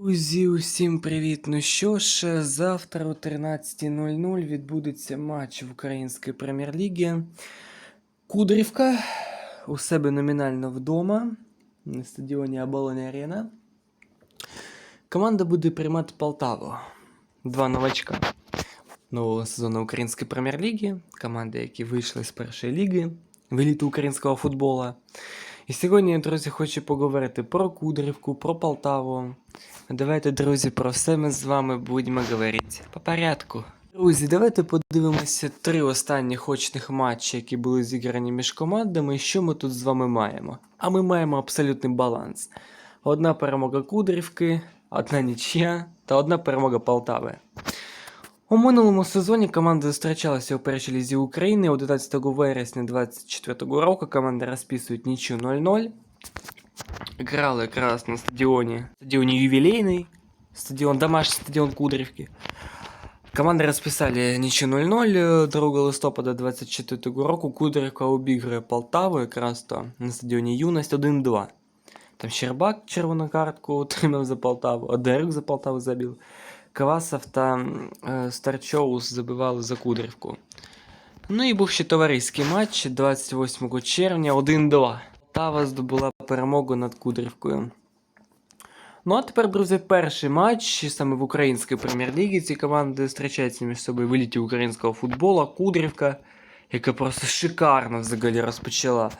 Друзі, усім привіт! Ну що ж, завтра о 13.00 відбудеться матч в Українській прем'єр-лігі. Кудрівка у себе номінально вдома на стадіоні Оболонь Арена. Команда буде приймати Полтаву. Два новачка нового сезону Української прем'єр-ліги. Команди, які вийшли з першої ліги в еліту українського футбола. І сьогодні, я, друзі, хочу поговорити про Кудрівку, про Полтаву. Давайте, друзі, про все ми з вами будемо говорити по порядку. Друзі, давайте подивимося три останніх очних матчі, які були зіграні між командами, що ми тут з вами маємо. А ми маємо абсолютний баланс. Одна перемога Кудрівки, одна нічия та одна перемога Полтави. У минулому сезоні команди зустрічалися у першій лізі України 11 вересня 2024 року. Команди розписують нічю 0-0. Грали якраз на стадіоні. Стадіоні ювілейний. Стадіон, домашній стадіон Кудрівки. Команди розписали нічю 0-0 2 листопада 2024 року. Кудрівка обігрує Полтаву якраз то на стадіоні Юність 1-2. Там Щербак червону картку отримав за Полтаву, Одерик за Полтаву забив. Квасов та е, Старчоус забивали за Кудрівку. Ну і був ще товариський матч 28 червня 1-2. Полтава здобула перемогу над Кудрівкою. Ну а тепер, друзі, перший матч саме в українській прем'єр-лігі. Ці команди зустрічаються між собою в еліті українського футболу. Кудрівка, яка просто шикарно взагалі розпочала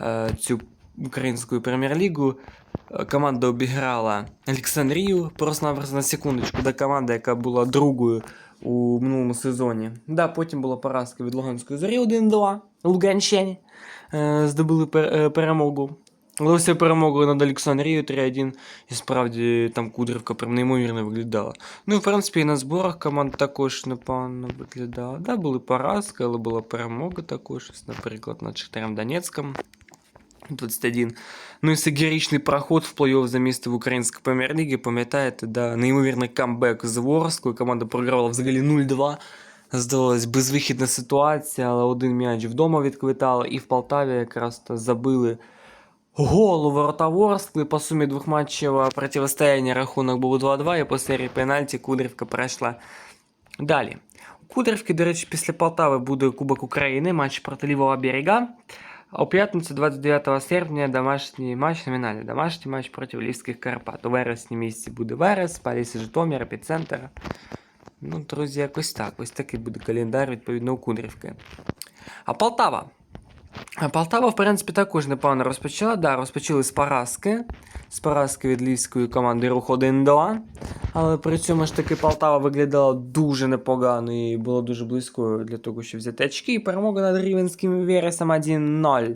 е, цю українську прем'єр-лігу. Е, Команда обіграла Олександрію, просто на секундочку, да, команда, яка була другою у минулому сезоні. Да, потім була поразка від Луганської зорі 1-2. Луганщині е, здобули е, перемогу. Вдалося перемогу над Олександрією 3-1. І справді там Кудрівка прям неймовірно виглядала. Ну в принципі і на зборах команд також непогано виглядала. Да, були поразки, але була перемога також, наприклад, над Шахтарем Донецьком. 21. Ну і сагірічний проход в плей-офф за місце в українській прем'єр-лігі, пам'ятаєте, да, неймовірний камбек з Ворсклою, команда програвала взагалі 0-2. Здалась безвихідна ситуація, але один м'яч вдома відквитали, і в Полтаві якраз то забили гол у ворота Ворскли. По сумі матчів протистояння рахунок був 2-2, і по серії пенальті Кудрівка пройшла далі. У Кудрівки, до речі, після Полтави буде Кубок України, матч проти лівого берега. А у п'ятницю 29 серпня домашній матч номінальний домашній матч проти Львівських Карпат. У вересні місці буде Верес, Паліс Житомир, епіцентр. Ну, друзі, якось так. Ось такий буде календар, відповідно, у Кудрівки. А Полтава. Полтава, в принципі, також непогано розпочала. Да, розпочали з поразки. З поразки від львівської команди рух 1-2. Але при цьому ж таки Полтава виглядала дуже непогано і була дуже близькою для того, щоб взяти очки. І перемога над Рівенським Вересом 1-0.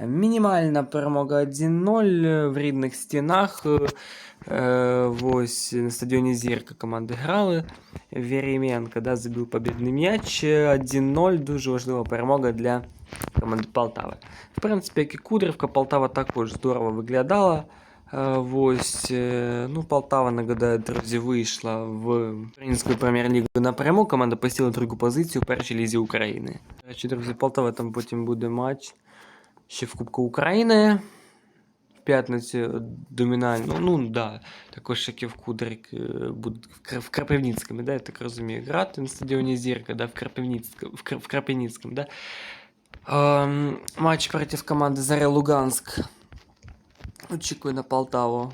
Мінімальна перемога 1-0 в рідних стінах. Е, ось на стадіоні Зірка команди грали. Веременко да, забив побідний м'яч. 1-0. Дуже важлива перемога для команди Полтави. В принципі, як і Кудрівка, Полтава також здорово виглядала. Е, Ось, е, ну, Полтава, нагадаю, друзі, вийшла в українську прем'єр-лігу напряму. Команда посіла другу позицію у першій лізі України. До речі, друзі, Полтава там потім буде матч ще в Кубку України. В п'ятницю домінально, ну да, також як і в Кудрик е, будуть в, Кра- в Крапивницькому, да, я так розумію, грати на стадіоні Зірка, да, в Крапивницькому, в, Кра- в Крапивницькому, да. Ем, матч проти команди Заря Луганськ. Очікую на Полтаву.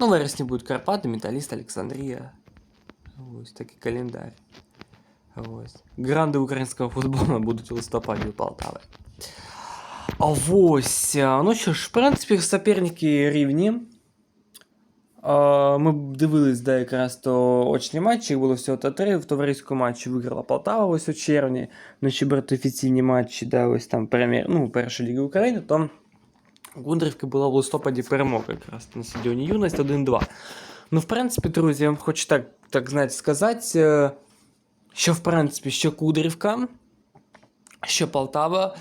Ну, вересні будуть Карпати, Металіст, Олександрія. Ось такий календар. Ось. Гранди українського футболу будуть у листопаді у Полтави. А ось. Ну що ж, в принципі, суперники рівні. Ми дивились, да, якраз то очні матчі, їх було всього та три. В товариському матчі виграла Полтава ось у червні. Ну, ще брати офіційні матчі, да, ось там прем'єр, ну, перша ліга України, то Гундрівки була в листопаді перемога якраз на стадіоні Юність 1-2. Ну, в принципі, друзі, я вам хочу так, так знаєте, сказати, е, що в принципі, що Кудрівка, що Полтава.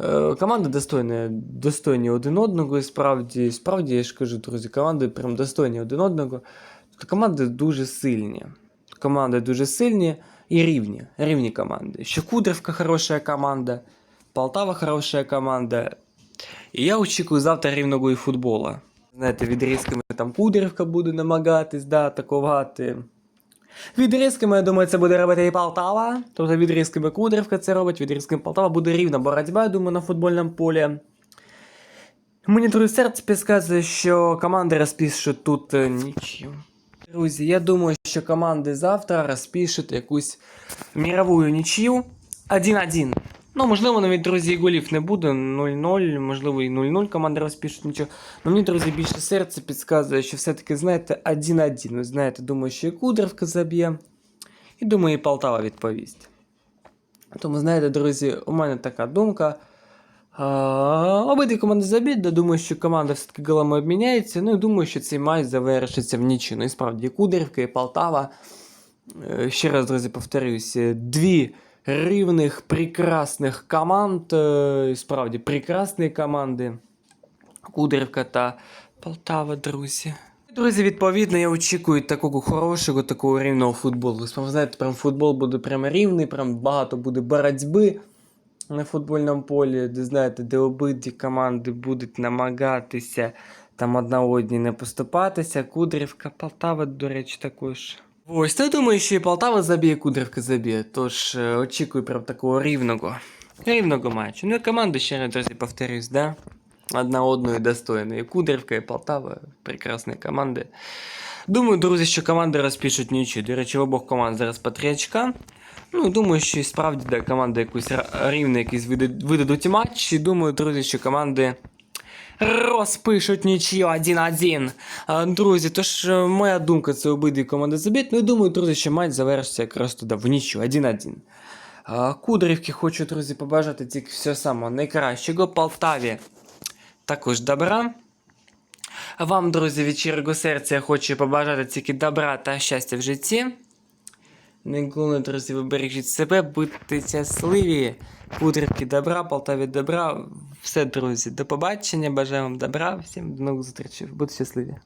е, Команди достойні, достойні один одного, і справді, справді, я ж кажу, друзі, команди прям достойні один одного. Тобто команди дуже сильні. Команди дуже сильні і рівні. Рівні команди. Що Кудрівка хороша команда, Полтава хороша команда. І я очікую завтра рівного і футбола. Знаєте, відрізками там Кудрівка буде намагатись да, атакувати. Відрізками, я думаю, це буде робити і Полтава. Тобто відрізками Кудрівка це робить, відрізками Полтава буде рівна боротьба, я думаю, на футбольному полі. Мені друге серце підказує, що команди розпишуть тут е, нічию. Друзі, я думаю, що команди завтра розпишуть якусь мірову нічию 1-1. Ну, можливо, навіть, друзі, голів не буде 0-0, можливо, і 0-0 команди розпишуть нічого. Но мені, друзі, більше серце підказує, що все-таки, знаєте, 1-1. Ви знаєте, думаю, що і Кудровка заб'є. І думаю, і Полтава відповість. Тому, знаєте, друзі, у мене така думка. А, Обидві команди заб'ють, да, думаю, що команда все-таки голами обміняється. Ну і думаю, що цей матч завершиться в нічию. Ну і справді, Кудрівка і Полтава. Е, Ще раз, друзі, повторюсь, е, дві рівних, прекрасних команд. е, Справді, прекрасні команди. Кудрівка та Полтава, друзі. Друзі, відповідно, я очікую такого хорошого, такого рівного футболу. Ви знаєте, прям футбол буде прям рівний, прям багато буде боротьби на футбольному полі, де знаєте, де обидві команди будуть намагатися там одна одній не поступатися. Кудрівка, Полтава, до речі, також. Ось, то я думаю, що і Полтава заб'є, Кудрівка заб'є. Тож е, очікую прям такого рівного. Рівного матчу. Ну і команди ще раз, друзі, повторюсь, да? Одна одної достойної. Кудрівка і Полтава прекрасні команди. Думаю, друзі, що команди розпишуть нічого. До речі, в обох команд зараз по три очка. Ну, думаю, що і справді да, команда якусь рівно видадуть, видадуть матч. І думаю, друзі, що команди розпишуть нічию 1-1. Друзі, тож е, моя думка це обидві команди заб'ють. Ну і думаю, друзі, що матч завершиться якраз туди в нічю 1-1. Кудрівки хочу, друзі, побажати тільки все самого найкращого. Полтаві також добра. Вам, друзі, від щирого серця хочу побажати тільки добра та щастя в житті. Ніколи, друзі, ви бережіть себе, будьте щасливі. Кудрівки добра, Полтаві добра. Все, друзі, до побачення. Бажаю вам добра. Всім до нових зустрічей. Будьте щасливі.